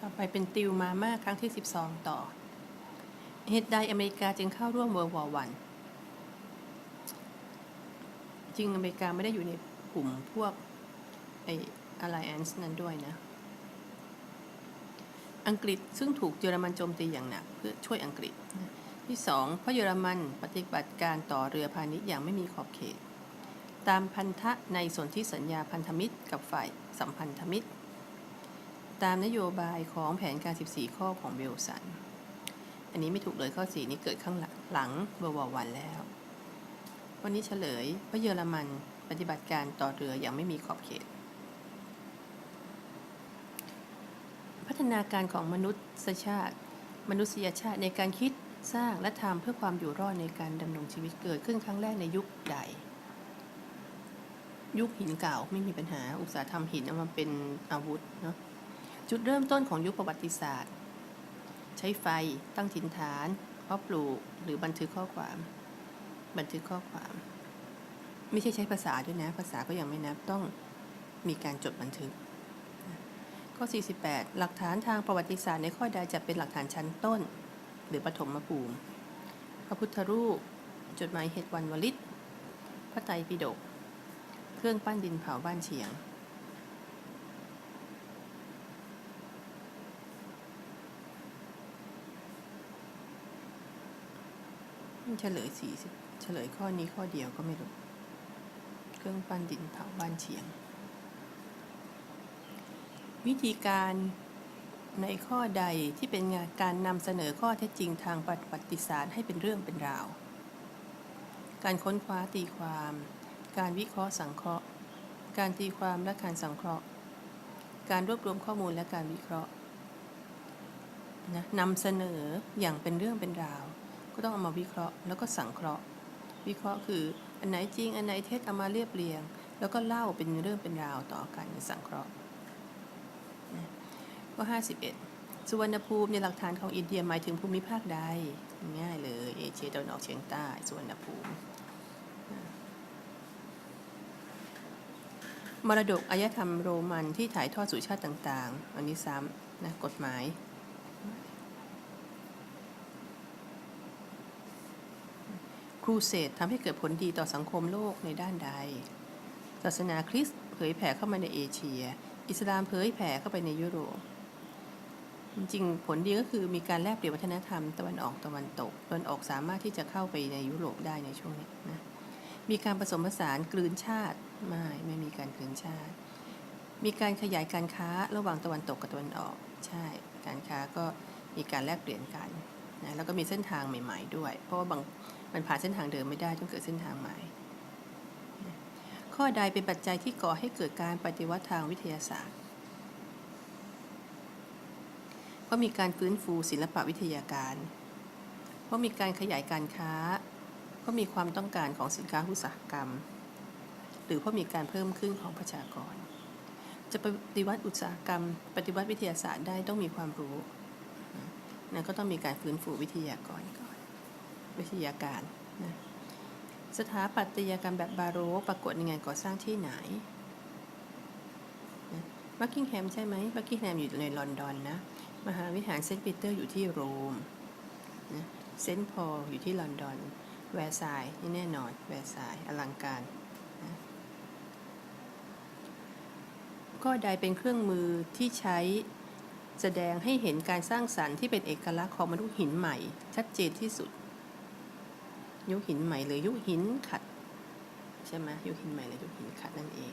ต่อไปเป็นติวมาม่าครั้งที่ 12 ต่อ เหตุใดอเมริกาจึงเข้าร่วม World War One จริงอเมริกาไม่ได้อยู่ในกลุ่มพวกไอ้ Alliance นั้นด้วยนะ อังกฤษซึ่งถูกเยอรมันโจมตีอย่างหนักเพื่อช่วยอังกฤษ ที่สองเพราะเยอรมันปฏิบัติการต่อเรือพาณิชย์อย่างไม่มีขอบเขต ตามพันธะในส่วนที่สัญญาพันธมิตรกับฝ่ายสัมพันธมิตร ตามนโยบายของแผนการ 14 ข้อของเบลสัน อันนี้ไม่ถูกเลยข้อ 4 นี้เกิดข้างหลังหลังเบววันแล้ว วันนี้เฉลยเพราเยอรมันปฏิบัติการต่อเรืออย่างไม่มีขอบเขต พัฒนาการของมนุษยชาติ มนุษยชาติในการคิดสร้างและทำเพื่อความอยู่รอดในการดำรงชีวิตเกิดขึ้นครั้งแรกในยุคใด ยุคหินเก่าไม่มีปัญหาอุตสาหกรรมหินเอามาเป็นอาวุธเนาะ จุดเริ่มต้นของยุคประวัติศาสตร์ ใช้ไฟตั้งถิ่นฐานเพาะปลูกหรือบันทึกข้อความ บันทึกข้อความ ไม่ใช่ใช้ภาษาด้วยนะ ภาษาก็ยังไม่นับต้องมีการจดบันทึก ข้อ 48 หลักฐานทางประวัติศาสตร์ในข้อใดจะเป็นหลักฐานชั้นต้น หรือปฐมภูมิ พระพุทธรูป จดหมายเหตุวันวลิตพระไตรปิฎกเครื่องปั้นดินเผาบ้านเฉียง เฉลยสี่สิบเฉลยข้อนี้ข้อเดียวก็ไม่รู้เครื่องปั้นดินเผาบ้านเฉียง วิธีการในข้อใดที่เป็นงานการนำเสนอข้อเท็จจริงทางประวัติศาสตร์ให้เป็นเรื่องเป็นราว การค้นคว้าตีความ การวิเคราะห์สังเคราะห์ การตีความและการสังเคราะห์ การรวบรวมข้อมูลและการวิเคราะห์นะนำเสนออย่างเป็นเรื่องเป็นราว ก็ต้องเอามาวิเคราะห์ แล้วก็สังเคราะห์ วิเคราะห์คืออันไหนจริง อันไหนเท็จเอามาเรียบเรียง แล้วก็เล่าเป็นเรื่องเป็นราวต่อกันสังเคราะห์นะข้อ51สุวรรณภูมิในหลักฐานของอินเดียหมายถึงภูมิภาคใดง่ายเลยเอเชียตะวันออกเฉียงใต้สุวรรณภูมิมรดกอารยธรรมโรมันที่ถ่ายทอดสู่ชาติต่าง ๆ อันนี้ซ้ำนะกฎหมาย รูเสดทำให้เกิดผลดีต่อสังคมโลกในด้านใด ศาสนาคริสต์เผยแผ่เข้ามาในเอเชีย อิสลามเผยแผ่เข้าไปในยุโรป จริงผลดีก็คือมีการแลกเปลี่ยนวัฒนธรรมตะวันออกตะวันตก ตะวันออกสามารถที่จะเข้าไปในยุโรปได้ในช่วงนี้นะ มีการผสมผสานกลืนชาติไม่ไม่มีการกลืนชาติ มีการขยายการค้าระหว่างตะวันตกกับตะวันออก ใช่ การค้าก็มีการแลกเปลี่ยนกันนะแล้วก็มีเส้นทางใหม่ ๆ ด้วย เพราะว่าบาง มันผ่านเส้นทางเดิมไม่ได้ต้องเกิดเส้นทางใหม่ ข้อใดเป็นปัจจัยที่ก่อให้เกิดการปฏิวัติทางวิทยาศาสตร์ เพราะมีการฟื้นฟูศิลปวิทยาการ เพราะมีการขยายการค้า เพราะมีความต้องการของสินค้าอุตสาหกรรม หรือเพราะมีการเพิ่มขึ้นของประชากร จะปฏิวัติอุตสาหกรรม ปฏิวัติวิทยาศาสตร์ได้ต้องมีความรู้นะก็ต้องมีการฟื้นฟูวิทยากรก่อน วิทยาการนะสถาปัตยกรรมแบบบาโรกปรากฏในงานก่อสร้างที่ไหนบักกิงแฮมใช่ไหมบักกิงแฮมอยู่ในลอนดอนนะ มหาวิหารเซนต์ปีเตอร์อยู่ที่โรมนะเซนต์พอลอยู่ที่ลอนดอน แวร์ซายนี่แน่นอน แวร์ซายน์อลังการนะก็ใดเป็นเครื่องมือที่ใช้แสดงให้เห็นการสร้างสรรค์ที่เป็นเอกลักษณ์ของมนุษย์หินใหม่ ชัดเจนที่สุด ยุคหินใหม่หรือยุคหินขัด ใช่ไหมยุคหินใหม่หรือยุคหินขัดนั่นเอง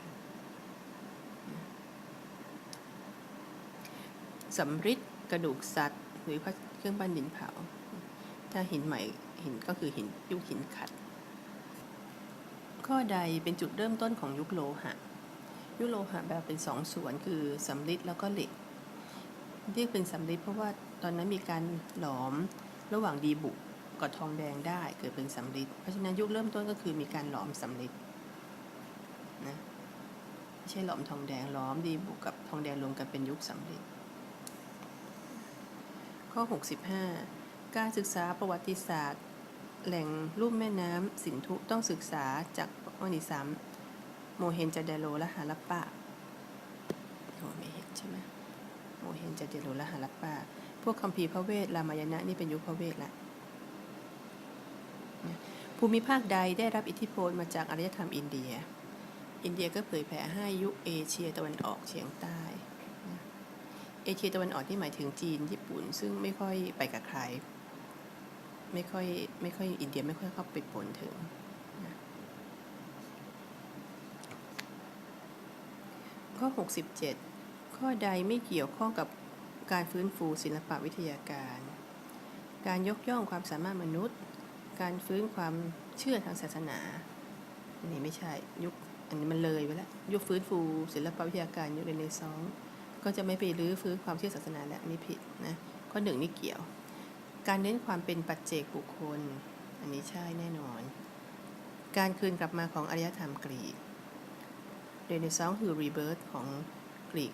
สำริดกระดูกสัตว์ หรือเครื่องปั้นดินเผา ถ้าหินใหม่หินก็คือหินยุคหินขัด ข้อใดเป็นจุดเริ่มต้นของยุคโลหะ ยุคโลหะแบบเป็นสองส่วนคือสำริดแล้วก็เหล็กเรียกเป็นสำริดเพราะว่าตอนนั้นมีการหลอมระหว่างดีบุก กับทองแดงได้เกิดเป็นสำริดเพราะฉะนั้นยุคเริ่มต้นก็คือมีการหลอมสำริดนะไม่ใช่หลอมทองแดงหลอมดีบุกกับทองแดงรวมกันเป็นยุคสำริดข้อ 65 การศึกษาประวัติศาสตร์ แหล่งลุ่มแม่น้ำสินธุต้องศึกษาจากวนิซัมโมเฮนจาเดโรและฮารัปปะโอไม่เห็นใช่ไหมโมเห็นจะเจรุละหารัปปาพวกคัมภีร์พระเวทรามายณะนี่เป็นยุคพระเวทละ ภูมิภาคใดได้รับอิทธิพลมาจากอารยธรรมอินเดีย อินเดียก็เผยแผ่ให้ยุคเอเชียตะวันออกเฉียงใต้ เอเชียตะวันออกที่หมายถึงจีนญี่ปุ่น ซึ่งไม่ค่อยไปกับใคร ไม่ค่อยไม่ค่อยอินเดียไม่ค่อยเข้าไปปนถึงข้อ 67 ข้อใดไม่เกี่ยวข้องกับการฟื้นฟูศิลปวิทยาการ การยกย่องความสามารถมนุษย์ การฟื้นความเชื่อทางศาสนา อันนี้ไม่ใช่ยุคอันนี้มันเลยไปแล้วยุคฟื้นฟู ศิลปวิทยาการยุคเรเนซองส์ก็จะไม่ไปรื้อฟื้นความเชื่อศาสนาแล้วอันนี้ผิดนะข้อหนึ่งนี่เกี่ยว การเน้นความเป็นปัจเจกบุคคล อันนี้ใช่แน่นอน การคืนกลับมาของอารยธรรมกรีกเรเนซองส์คือรีเบิร์ของกรีก